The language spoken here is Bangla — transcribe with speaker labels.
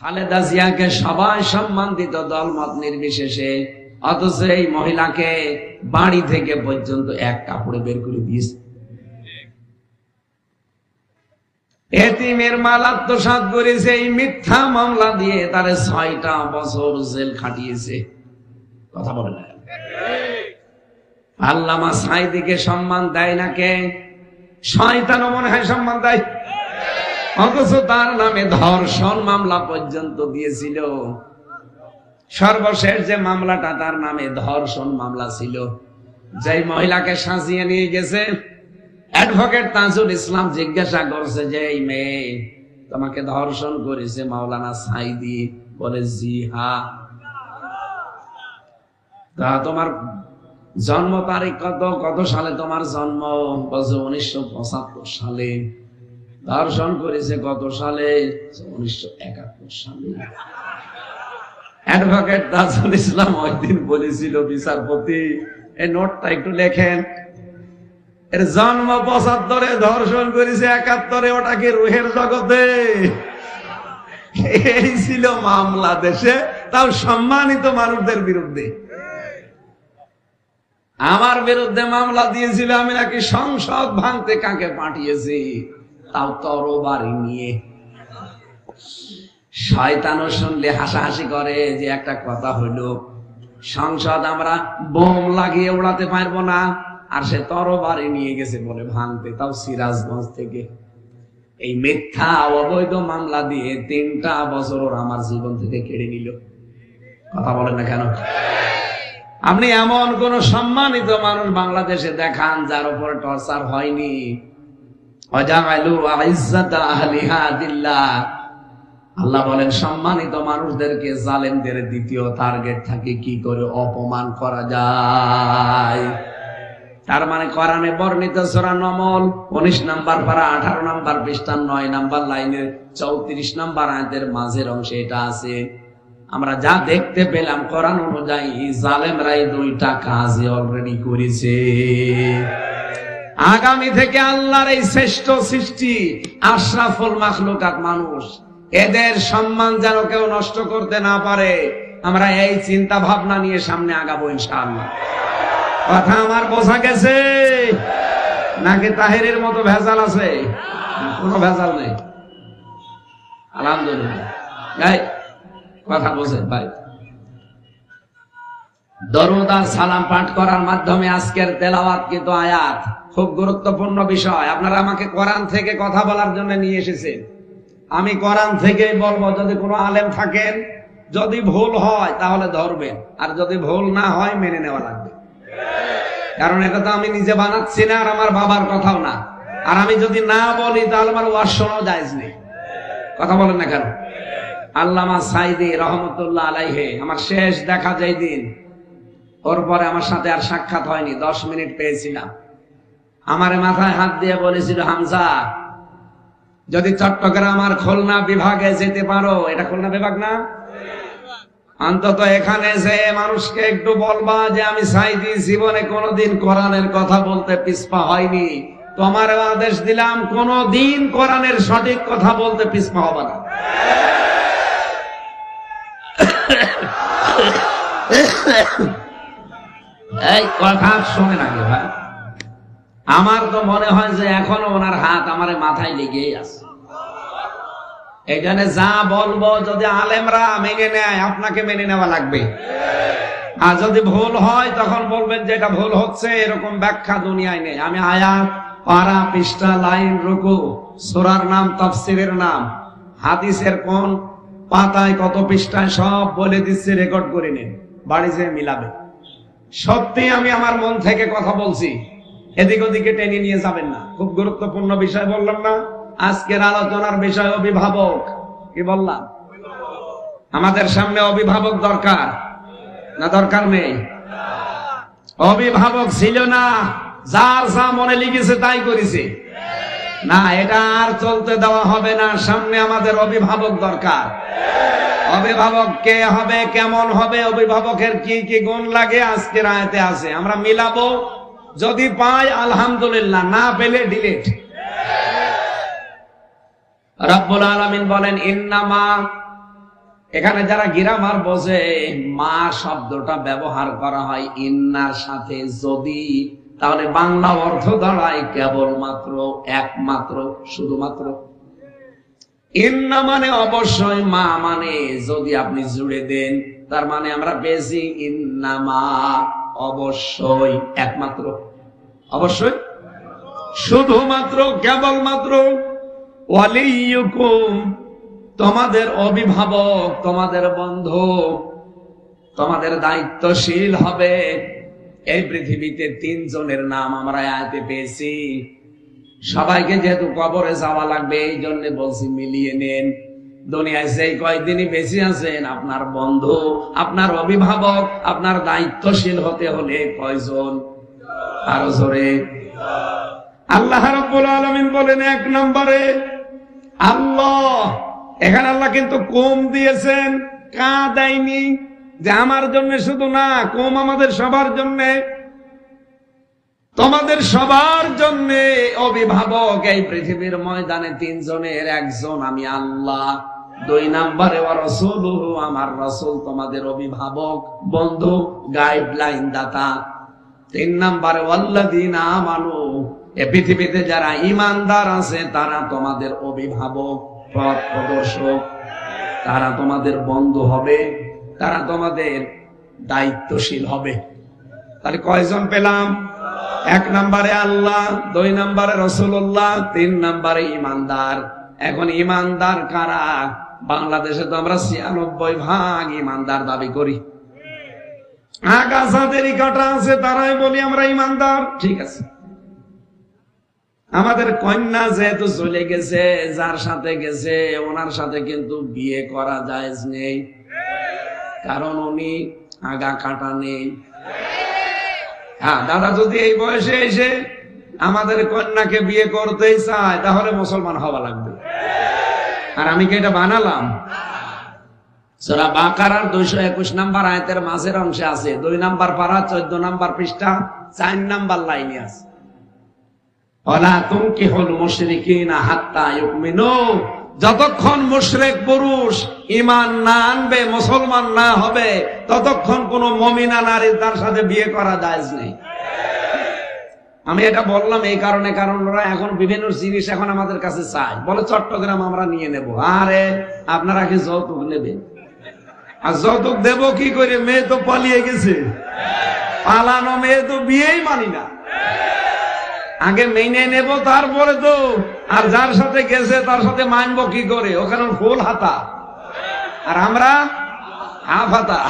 Speaker 1: খালেদা জিয়াকে সবাই সম্মান দিত দলমত নির্বিশেষে, অথচ এই মহিলাকে বাড়ি থেকে পর্যন্ত এক কাপড়ে বের করে দিয়েছে। এতিমের মাল আত্মসাত করেছে, এই মিথ্যা মামলা দিয়ে তারে ছয়টা বছর জেল খাটিয়েছে। কথা বলে না। আল্লামা সাইদিকে সম্মান দেয় না শয়তানও মনে হয় সম্মান দেয়। অথচ তার নামে ধর্ষণ মামলা পর্যন্ত দিয়েছিল। সর্বশেষ যে মামলাটা তার নামে ধর্ষণ মামলা ছিল, যেই মহিলাকে সাজিয়ে নিয়ে গেছে। অ্যাডভোকেট তাজুল ইসলাম জিজ্ঞাসা করছে যে, এই মেয়ে, তোমাকে ধর্ষণ করেছে মাওলানা সাইদি বলে জি হা তা তোমার জন্ম তারিখ কত? কত সালে তোমার জন্ম? বলছে উনিশশো পঁচাত্তর সালে। ধর্ষণ করেছে কত সালে উনিশশো একাত্তর সালে। অ্যাডভোকেট তাজুল ইসলাম ওই দিন বলেছিল বিচারপতি, এই নোটটা একটু লেখেন। এর জন্ম পঁচাত্তরে ধর্ষণ করেছে একাত্তরে, ওটা কি রুহের জগতে? এই ছিল মামলা দেশে, তাও সম্মানিত মানুষদের বিরুদ্ধে। আমার বিরুদ্ধে মামলা দিয়েছিল, আমি নাকি সংসদ ভাঙতে কাকে পাঠিয়েছি? তাও তরবারি নিয়ে। শয়তানও শুনলে হাসাহাসি করে যে একটা কথা হইল, সংসদ আমরা বোম লাগিয়ে উড়াতে পারব না, আর সে তরবারি নিয়ে গেছে বলে ভাঙতে, তাও সিরাজগঞ্জ থেকে। এই মিথ্যা অবৈধ মামলা দিয়ে তিনটা বছর ওর আমার জীবন থেকে কেড়ে নিল। কথা বলেন না কেন? আপনি এমন কোন সম্মানিত মানুষ বাংলাদেশে দেখান যার উপরে টর্চার হয়নি। আল্লাহ বলেন, সম্মানিত মানুষদেরকে জালেমদের দ্বিতীয় টার্গেট থাকে কি করে অপমান করা যায়। তার মানে কোরআনে বর্ণিত সূরা নমল 19 নাম্বার পারা 18 নাম্বার পৃষ্ঠা 9 নাম্বার লাইনের 34 নাম্বার আয়াতের মাঝের অংশে এটা আছে। আমরা যা দেখতে পেলাম কোরআন অনুযায়ী জালেমরাই দুইটা কাজে অলরেডি করেছে। আগামী থেকে আল্লাহর এই শ্রেষ্ঠ সৃষ্টি আশরাফুল মাখলুকাত মানুষ। এদের সম্মান যেন কেউ নষ্ট করতে না পারে। আমরা এই চিন্তা ভাবনা নিয়ে সামনে আগাবো ইনশাআল্লাহ। কথা আমার বোঝা গেছে? নাকি তাহেরের মতো ভেজাল আছে? কোনো ভেজাল নেই। আলহামদুলিল্লাহ। কথা বোঝে ভাই। দরুদ সালাম পাঠ করার মাধ্যমে আজকের তেলাওয়াত কিন্তু আয়াত। খুব গুরুত্বপূর্ণ বিষয়। আপনারা আমাকে কোরআন থেকে কথা বলার জন্য নিয়ে এসেছেন। আমি কোরআন থেকেই বলব, যদি কোনো আলেম থাকেন, যদি ভুল হয় তাহলে ধরবেন। আর যদি ভুল না হয়, মেনে নেওয়া লাগবে। কারণ এটা তো আমি নিজে বানাচ্ছি না, আর আমার বাবার কথাও না। আর আমি যদি না বলি, তাহলে আমার ওয়াজ শোনাও যায় নেই। কথা বলেন না কেন? আল্লামা সাইদি রহমতুল্লাহ আলাইহে, আমার শেষ দেখা যায় দিন ওর পরে আমার সাথে আর সাক্ষাৎ হয়নি দশ মিনিট পেয়েছিলাম আমার মাথায় হাত দিয়ে বলেছিল হামজা যদি চট্টগ্রাম আর খুলনা বিভাগে যেতে পারো এটা খুলনা বিভাগ না অন্তত এখানে যে মানুষকে একটু বলবা যে আমি সাইদি জীবনে কোনোদিন কোরআনের কথা বলতে পিছপা হয়নি তোমার আদেশ দিলাম কোনদিন কোরআনের সঠিক কথা বলতে পিছপা হবে না এই কথা শোনে নাকি ভাই আমার তো মনে হয় যে এখনও ওনার হাত আমার মাথায় লেগেই আছে। এখানে যা বলব, যদি আলেমরা মেনে নেয়, আপনাকে মেনে নেওয়া লাগবে। আর যদি ভুল হয়, তখন বলবেন যে এটা ভুল হচ্ছে, এরকম ব্যাখ্যা দুনিয়ায় নেই। আমি আয়াত, পারা, পৃষ্ঠা, লাইন, রুকু, সোরার নাম, তফসিরের নাম, হাদিসের কোন পাতায় কত পৃষ্ঠায় সব বলে দিচ্ছে রেকর্ড করে নিন। বাড়ি যেয়ে মিলাবে। সত্যি আমি আমার মন থেকে কথা বলছি। এদিক ওদিকে টেনে নিয়ে যাবেন না। খুব গুরুত্বপূর্ণ বিষয় বললাম না। আজকের আলোচনার বিষয় অভিভাবক। কি বললাম? আমাদের সামনে অভিভাবক দরকার। না দরকার নেই? অভিভাবক ছিল না। যার যা মনে লিখেছে তাই করেছে। না, এটা আর চলতে দেওয়া হবে না। সামনে আমাদের অভিভাবক দরকার। অভিভাবক কে হবে, কেমন হবে, অভিভাবকের কি কি গুণ লাগে আজকের আয়তে আছে। আমরা মিলাবো, যদি পাই, আলহামদুলিল্লাহ, না পেলে ডিলিট রব্বুল আলামিন বলেন, ইন্নামা, এখানে যারা গিরামার বোঝে, মা শব্দটা ব্যবহার করা হয় ইন্নার সাথে, যদি তাহলে বাংলা অর্থ দাঁড়ায় কেবলমাত্র একমাত্র, শুধুমাত্র। ইন্না মানে অবশ্যই মা মানে যদি আপনি জুড়ে দেন, তার মানে আমরা পেয়েছি ইন্না মা অবশ্যই একমাত্র। অবশ্যই? শুধুমাত্র, কেবলমাত্র। ওয়ালিয়ুকুম তোমাদের অভিভাবক, তোমাদের বন্ধু, তোমাদের দায়িত্বশীল হবে। এই পৃথিবীতে তিনজনের নাম আমরা আয়তে পেয়েছি। সবাইকে যেহেতু কবরে যাওয়া লাগবে, এই জন্য বলছি মিলিয়ে নেন। দুনিয়ায় সেই কয়েকদিনই বেশি আছেন, আপনার বন্ধু, আপনার অভিভাবক, আপনার দায়িত্বশীল হতে হলে কয়জন? আরও জোরে। আল্লাহ রাব্বুল আলামিন বলেন এক নম্বরে, আল্লাহ, এখানে আল্লাহ কিন্তু কম দিয়েছেন কা দেয়নি যে আমার জন্য শুধু না, কম আমাদের সবার জন্য। তোমাদের সবার জন্য অভিভাবক এই পৃথিবীর ময়দানে তিনজনের একজন আমি আল্লাহ। দুই নাম্বারে রসুল আমার রসুল তোমাদের অভিভাবক, বন্ধু গাইডলাইন দাতা। তিন নাম্বারে ওয়াল্লাদিন আমানু, এ পৃথিবীতে যারা ইমানদার আছে, তারা তোমাদের অভিভাবক, পথ প্রদর্শক। তারা তোমাদের বন্ধু হবে। তারা তোমাদের দায়িত্বশীল হবে। তাহলে কয়জন পেলাম? এক নম্বরে আল্লাহ, দুই নম্বরে রসুল্লাহ তিন নম্বরে ইমানদার এখন ইমানদার কারা? বাংলাদেশে তো আমরা ছিয়ানব্বই ভাগ ইমানদার দাবি করি। আগাছাদেরই কাটা আছে, তারাই বলি আমরা ইমানদার ঠিক আছে। আমাদের কন্যা যেহেতু চলে গেছে, যার সাথে গেছে, ওনার সাথে কিন্তু বিয়ে করা যায় নেই। কারণ উনি আগা কাটা নেই। হ্যাঁ দাদা যদি এই বয়সে এসে আমাদের কন্যাকে বিয়ে করতেই চায়, তাহলে মুসলমান হওয়া লাগবে। আর আমি কি এটা বানালাম? সোরা দুইশো একুশ নাম্বার আয়তের মাঝের অংশে আছে, দুই নাম্বার পারা, চোদ্দ নাম্বার পৃষ্ঠা, চার নাম্বার লাইনে আছে। ওলা তুমি কি হল মুশরিকিনা হাত্তা ইউমিনু যতক্ষণ মুশরেক পুরুষ ইমান না আনবে, মুসলমান না হবে, ততক্ষণ কোন মমিনা নারী তার সাথে বিয়ে করা জায়েজ নেই। আমি এটা বললাম এই কারণে, কারণ ওরা এখন বিভিন্ন জিনিস এখন আমাদের কাছে চায়। বলে চট্টগ্রাম আমরা নিয়ে নেব। আরে, আপনারা কি যৌতুক নেবেন? আর যৌতুক দেব কি করে? মেয়ে তো পালিয়ে গেছে। পালানো মেয়ে তো বিয়েই মানি না। আগে মেনে নেব, তারপরে তো। আর যার সাথে গেছে, তার সাথে মানব কি করে? ওখানে ফুল হাতা। আর আমরা হাফ হাতা